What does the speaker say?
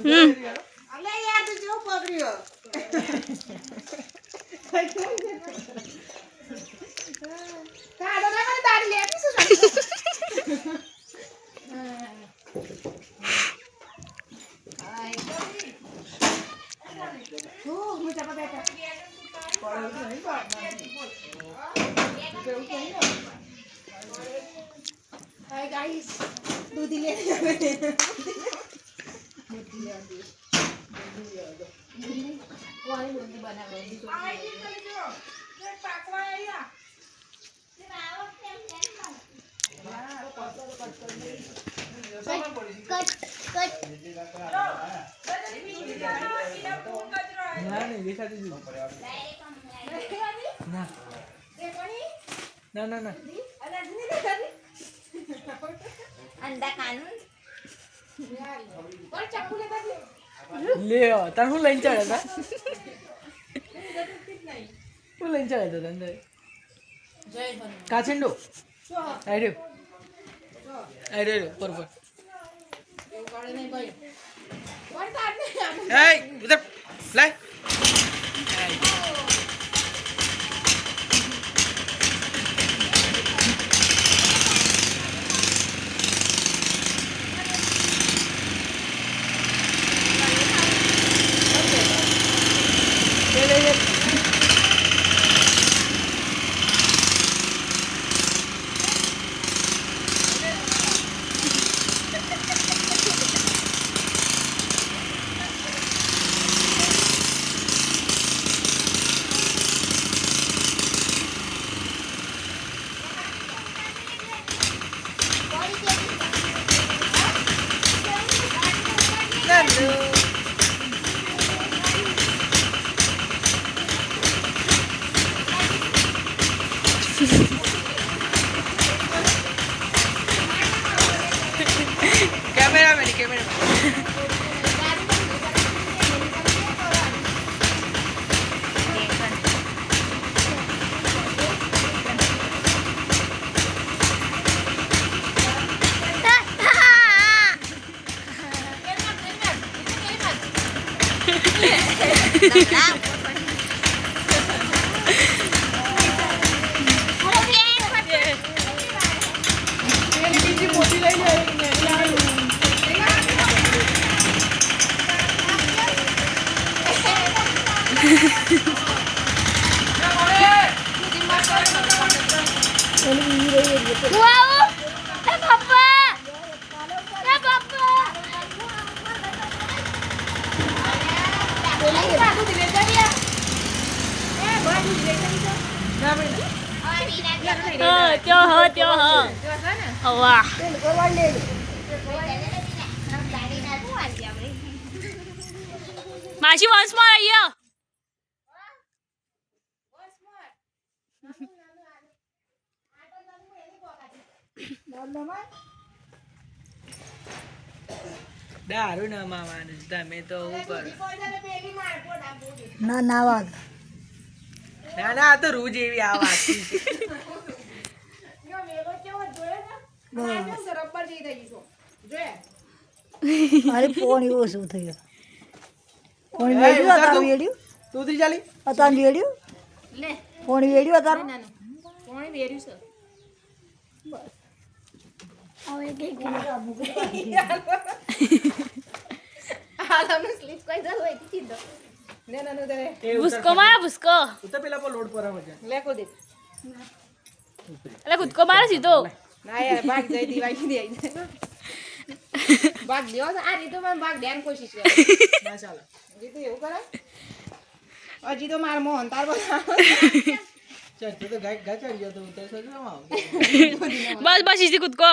અલે યાર તું જેવું પકડ્યો કાઢો ના કોની ના. અંડા ખાનું લે તાર હું લઈને ચડ્યા હતા હું લઈને ચડ્યા હતા અંદર કાચિંડો આર્યો બરોબર Hey, લાય. Hello. Wow! માસી વંશમાં આવીએ દારૂ ના માવાનું તમે તો હું કરો ના ના વાગ ના ના આ તો રૂ એવી આ વાત. અરે પોણી ઓછું થયું વેડ્યું ઉતાર તું. વેડ્યું તું ઉતરી ચાલી અતાર વેડ્યું લે પોણી વેડ્યું અતાર કોણ વેર્યું છે એ ઉતર. ભૂસકો મારે ભૂસકો. ઉતર પેલા પર લોડ પર મજા લેકો દે એટલે કૂદકો મારે સીધો. ના. યાર ભાગ જઈ દીવાઈ દે ભાગ દેવો તો આ રીતો માં ભાગ દેવાની કોશિશ કરે. ના ચાલે. હજી તો એવું કરે? હજી તો માર મોહન તાર તું તો તો આવ. બસ બસ કૂદકો